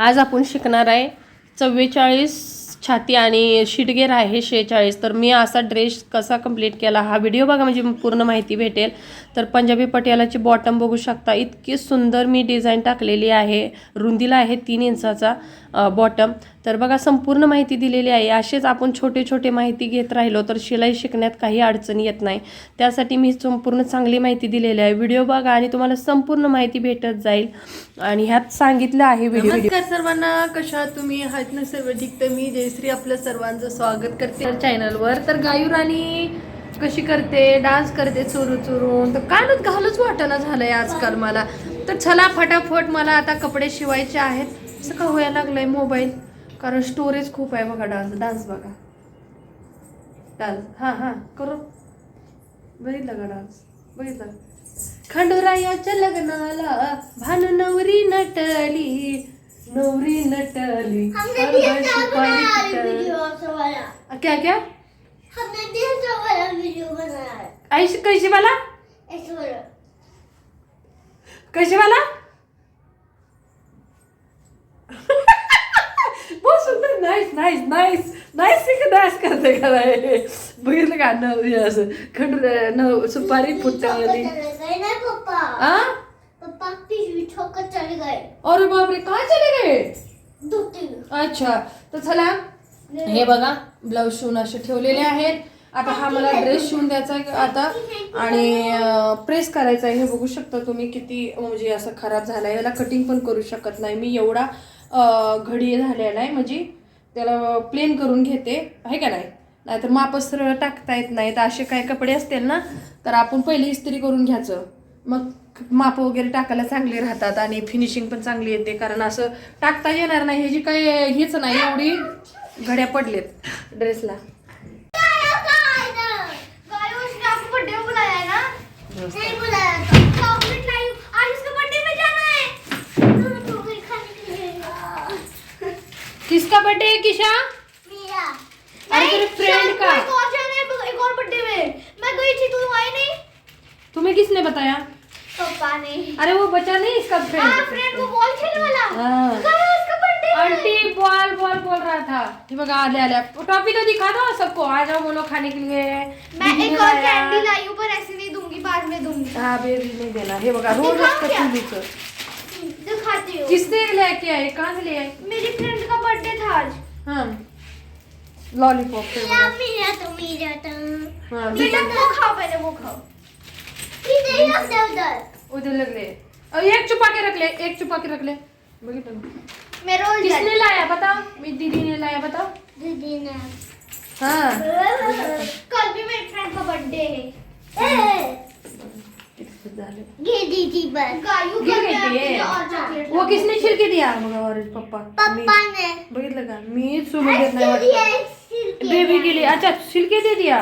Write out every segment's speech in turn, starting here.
आज आपण शिकणार आहे चव्वेचाळीस छाती आणि शिटगेर आहे शेहेचाळीस. तर मी असा ड्रेस कसा कंप्लीट केला हा व्हिडिओ बघा म्हणजे पूर्ण माहिती भेटेल. तर पंजाबी पटियालाची बॉटम बघू शकता. इतकी सुंदर मी डिझाईन टाकलेली आहे. रुंदीला आहे तीन इंचाचा बॉटम तर बघा संपूर्ण माहिती दिलेली आहे. असेच आपण छोटे छोटे माहिती घेत राहिलो तर शिलाई शिकण्यात काही अडचणी येत नाही. त्यासाठी मी संपूर्ण चांगली माहिती दिलेली आहे. व्हिडिओ बघा आणि तुम्हाला संपूर्ण माहिती भेटत जाईल. आणि ह्यात सांगितलं आहे व्हिडिओ. नमस्कार सर्वांना. कशा तुम्ही? आहात ना सर्व ठीक. तर मी जयश्री आपलं सर्वांचं स्वागत करते चॅनलवर तर गायुराणी कशी करते? डान्स करते चोरू चोरून. तर कानच घालूच वाटणं झालंय आजकाल मला. तर चला फटाफट मला आता कपडे शिवायचे आहेत. असं का व्हायला लागलंय मोबाईल. कारण स्टोरेज खूप आहे बघा डान्स डान्स बघा. डान्स हां हां करू. बघितलं का डान्स? बघितलं. खंडोरायाच्या लग्नाला भानु नवरी नटली नवरी नटली. हर दिया हर था सुपारी बनाया पिटली. वीडियो आपसे वाला अ, क्या क्या हमने दिया था वाला वीडियो बनाया है ऐसे कैसे वाला ऐसे वाला कैसे वाला बहुत सुंदर नाइस नाइस नाइस नाइस से डान्स का नाही बघितलं का? न असं. खंड न सुपारी फुटली आ? अरे बापरे काय चले गए अच्छा तर चला. हे बघा ब्लाऊज शिवून असे ठेवलेले आहेत. आता हा मला ड्रेस शिवून द्यायचा आहे आता. आणि प्रेस करायचा आहे. हे बघू शकता तुम्ही किती म्हणजे असं खराब झालाय. याला कटिंग पण करू शकत नाही. मी एवढा घडी झालेला आहे. म्हणजे त्याला प्लेन करून घेते. आहे का नाही? नाहीतर माप सरळ टाकता येत नाही तर असे काही कपडे असतील ना तर आपण पहिले इस्त्री करून घ्यायचं. मग माप वगैरे टाकायला चांगले राहतात आणि फिनिशिंग पण चांगली येते. कारण असं टाकता येणार नाही. ह्याची काही हेच नाही एवढी घड्या पडलेत ड्रेसला किसका बर्थडे किशा? अरे तेरे friend का। एक और जाना है एक और बर्थडे में। मैं गई थी तू आई नहीं। तुम्हें किसने बताया? पापा ने। अरे वो बचा नहीं इसका हाँ फ्रेंड फ्रेंड वो बॉल खेलने वाला। हाँ। उसका बर्थडे आंटी बॉल बॉल बोल रहा था। ये बघा आले आल्या टॉपी तो दिखा दो सबको। आ जाओ बोलो खाने के लिए। मैं एक और कैंडी लाई हूँ पर ऐसे नहीं दूँगी बाद में दूँगी। हाँ बेबी नहीं देना। हे बघा रोज दिखाओ असतं क्या? चुलीचं दिखाती हूँ। किसने लेके आए? कहाँ से ले आए? मेरी फ्रेंड का बर्थडे था आज। हाँ। लॉलीपॉप हे बघा मेरा तो मेरा तो हाँ बेटा वो खाओ पहले वो खाओ इधर ही रख दे उधर उधर लग ले। अब एक छुपा के रख ले एक छुपा के रख ले। बघितलं ना? मैं रोज किसने लाया बताओ? मेरी दीदी ने लाया बताओ। दीदी ने। हाँ। कल भी मेरी फ्रेंड का बर्थडे है। ये दीदी बस गायू और वो किसने छिलके दिया? बघा ऑरेंज पप्पा मी पापा ने। बघितलं का मी वाटतं बेबी के लिए अच्छा छिलके दे दिया.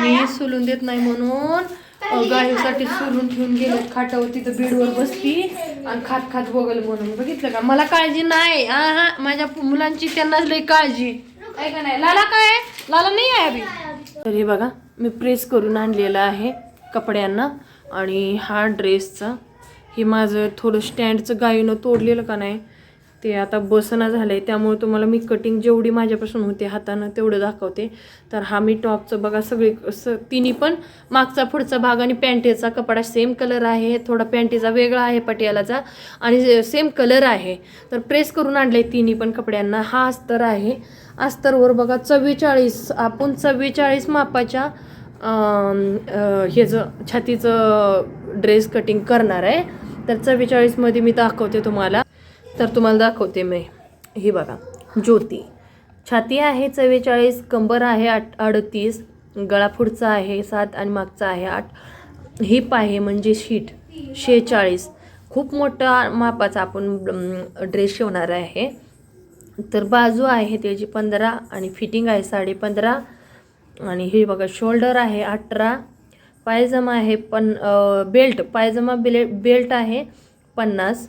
मी सोलून देत नाही म्हणून गायीसाठी सोलून ठेवून गेले. खाटावर तिथं बेडवर बसती आणि खात खात बघल म्हणून. बघितलं का? मला काळजी नाही. हा हा माझ्या मुलांची त्यांनाच लई काळजी. आहे का नाही? लाला काय? लाला नाही आहे अभि? तर हे बघा मी प्रेस करून आणलेलं आहे कपड्यांना. आणि हा ड्रेसचा हे माझं थोडं स्टँडचं गायीनं तोडलेलं का नाही? ते आता बसना झालं आहे त्यामुळे तुम्हाला मी कटिंग जेवढी माझ्यापासून होते हातानं तेवढं दाखवते. तर हा मी टॉपचं बघा सगळी स तिन्ही पण मागचा पुढचा भाग आणि पॅन्टेचा कपडा सेम कलर आहे थोडा पॅन्टेचा वेगळा आहे पटियालाचा आणि सेम कलर आहे. तर प्रेस करून आणलं आहे तिन्ही पण कपड्यांना. हा अस्तर आहे. अस्तरवर बघा चव्वेचाळीस आपण चव्वेचाळीस मापाच्या ह्याचं छातीचं ड्रेस कटिंग करणार आहे. तर चव्वेचाळीसमध्ये मी दाखवते तुम्हाला. तर तुम्हाला दाखवते मी. ही बघा ज्योती. छाती आहे चव्वेचाळीस कंबर आहे आठ अडतीस गळा पुढचा आहे सात आणि मागचा आहे आठ. हिप आहे म्हणजे शीट शेहेचाळीस. खूप मोठा मापाचा आपण ड्रेस शिवणार आहे. तर बाजू आहे त्याची पंधरा आणि फिटिंग आहे साडे पंधरा आणि हे बघा शोल्डर आहे अठरा. पायजमा आहे पण बेल्ट पायजमा बेले बेल्ट आहे पन्नास.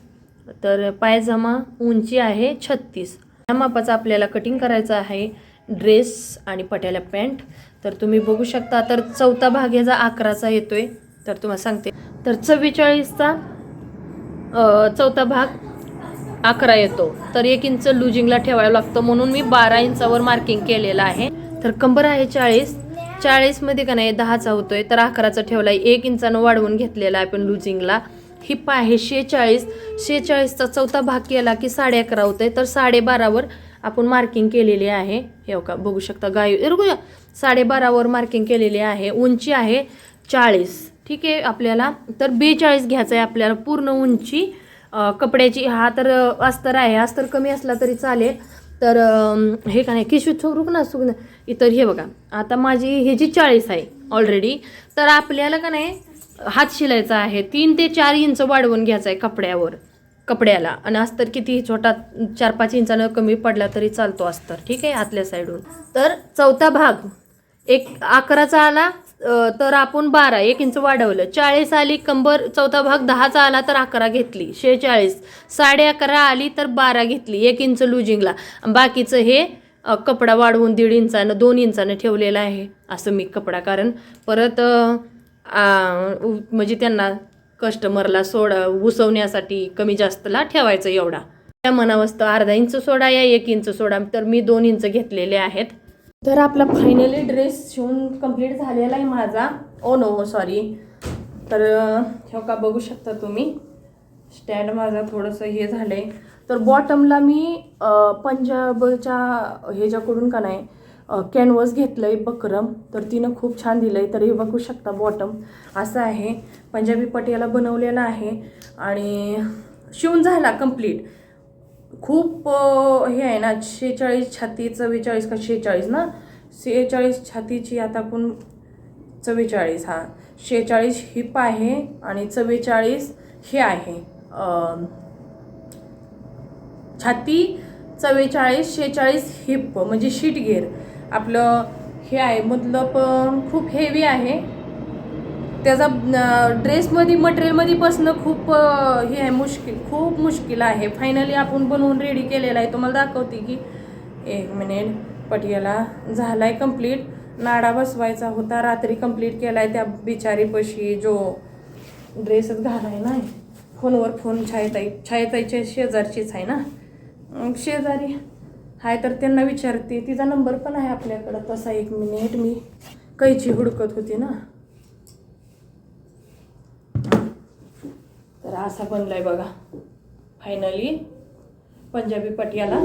तर पायजमा उंची आहे छत्तीस. या मापाचं आपल्याला कटिंग करायचं आहे ड्रेस आणि पट्याला पॅन्ट तर तुम्ही बघू शकता तर चौथा भाग याचा अकराचा येतो आहे तर तुम्हाला सांगते. तर चव्वेचाळीसचा चौथा भाग अकरा येतो. तर एक इंच लुजिंगला ठेवायला लागतं. म्हणून मी बारा इंचावर मार्किंग केलेलं आहे. तर कंबर आहे चाळीस. चाळीसमध्ये का नाही दहाचा होतोय. तर अकराचा ठेवला आहे एक इंचानं वाढवून घेतलेला आहे पण लुजिंगला. हिप्पा आहे शेचाळीस शेचाळीसचा चौथा भाग केला की साडे अकरा होते तर साडेबारावर आपण मार्किंग केलेली आहे. हे का बघू शकता गाय. साडेबारावर मार्किंग केलेली आहे. उंची आहे चाळीस. ठीक आहे आपल्याला? तर बेचाळीस घ्यायचं आहे आपल्याला. पूर्ण उंची कपड्याची. हा तर अस्तर आहे. अस्तर कमी असला तरी चालेल. तर हे का नाही किशू छोरूक ना सुग इतर हे बघा. आता माझी हे जी चाळीस आहे ऑलरेडी तर आपल्याला का नाही हात शिलायचा आहे तीन ते चार इंच वाढवून घ्यायचा आहे कपड्यावर कपड्याला. आणि अस्तर किती छोटा चार पाच इंचानं कमी पडला तरी चालतो अस्तर ठीक आहे आतल्या साईडून तर चौथा भाग एक अकराचा आला तर आपण बारा एक इंच वाढवलं. चाळीस आली कंबर चौथा भाग दहाचा आला तर अकरा घेतली. शेहेचाळीस. साडे अकरा आली तर बारा घेतली. एक इंच लुजिंगला. बाकीचं हे कपडा वाढवून दीड इंचानं दोन इंचानं ठेवलेलं आहे. असं मी कपडा कारण परत आ, म्हणजे त्यांना कस्टमरला सोडा उसवण्यासाठी कमी जास्तला ठेवायचं एवढा. त्या मनावस्त अर्धा इंच सोडा या एक इंच सोडा तर मी दोन इंच घेतलेले आहेत. तर आपला फायनली ड्रेस शिवून कंप्लीट झालेला आहे माझा. ओ नो सॉरी तर अं, का बघू शकता तुम्ही. स्टँड माझा थोडंसं हे झालं आहे तर बॉटमला मी पंजाबच्या ह्याच्याकडून का नाही कॅनव्हस घेतलं आहे बकरम. तर तिनं खूप छान दिलं आहे तर हे बघू शकता बॉटम असं आहे. पंजाबी पटियाला बनवलेलं आहे. आणि शिवून झाला कंप्लीट खूप हे आहे ना शेहेचाळीस छाती चव्वेचाळीस का शेहेचाळीस ना? शेहेचाळीस छातीची आता आपण चव्वेचाळीस हा. शेहेचाळीस हिप आहे आणि चव्वेचाळीस हे आहे. छाती चव्वेचाळीस शेहेचाळीस हिप म्हणजे शीट गेअर आपलं हे आहे मतलब खूप हेवी आहे. त्याचा ड्रेसमध्ये मटेरियलमध्ये बसणं खूप हे आहे मुश्किल खूप मुश्किल आहे. फायनली आपण बनवून रेडी केलेला आहे. तुम्हाला दाखवते की एक मिनिट पटियाला झाला आहे कंप्लीट नाडा बसवायचा होता रात्री कंप्लीट केला आहे त्या बिचारीपशी जो ड्रेसच घालाय ना फोनवर फोन छायताई छायताईच्या शेजारचीच आहे ना. शेजारी हाय तर त्यांना विचारते तिचा नंबर पण आहे आपल्याकडं तसा एक मिनिट मी कैची हुडकत होती ना. तर असा बनलाय बघा फायनली पंजाबी पटियाला.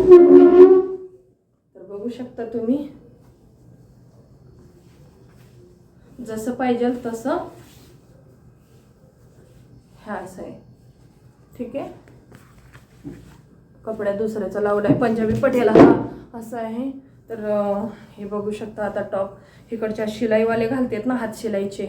तर बघू शकता तुम्ही जसं पाहिजे तसं ह्या असं आहे. ठीक आहे? कपड्यात दुसऱ्याचा लावलाय. पंजाबी पटेला हा असं आहे. तर हे बघू शकता आता टॉप इकडच्या शिलाईवाले घालतात ना हात शिलाईचे.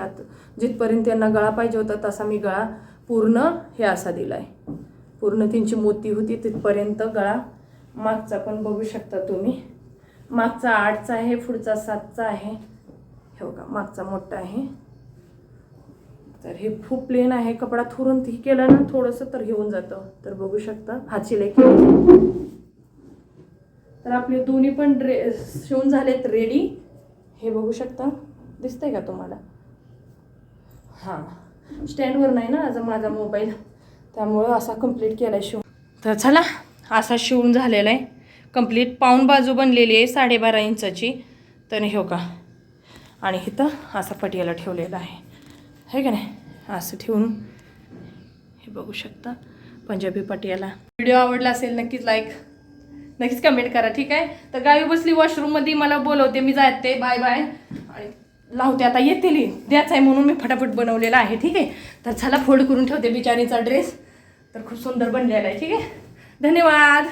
आत जिथपर्यंत त्यांना गळा पाहिजे होता तसा मी गळा पूर्ण हे असा दिलाय. पूर्ण त्यांची मोती होती तिथपर्यंत गळा. मागचा पण बघू शकता तुम्ही. मागचा आठचा आहे पुढचा सातचा आहे. हे बघा मागचा मोठा आहे. तर हे खूप प्लेन आहे. कपडा थोरून ती केलं ना थोडंसं तर घेऊन जातं. तर बघू शकता हाची शिलाई तर आपले दोन्ही पण ड्रेस शिवून झालेत रेडी हे बघू शकता. दिसतंय का तुम्हाला? हां. स्टँडवर नाही ना आज माझा मोबाईल त्यामुळं असा कंप्लीट केला आहे शिव. तर चला असा शिवून झालेला आहे. कंप्लीट पाऊण बाजू बनलेली आहे साडेबारा इंचाची. तर हो का. आणि इथं असा पटियाला ठेवलेला आहे. आहे का नाही? असं ठेवून हे बघू शकता. पंजाबी पटियाला. व्हिडिओ आवडला असेल नक्कीच लाईक नक्कीच कमेंट करा ठीक आहे? तर गावी बसली वॉशरूममध्ये मला बोलवते मी जाते बाय बाय आणि लावते आता येतील द्याच आहे म्हणून मी फटाफट बनवलेला आहे ठीक आहे? तर चला फोल्ड करून ठेवते बिचारीचा ड्रेस तर खूप सुंदर बनलेला आहे ठीक आहे? धन्यवाद!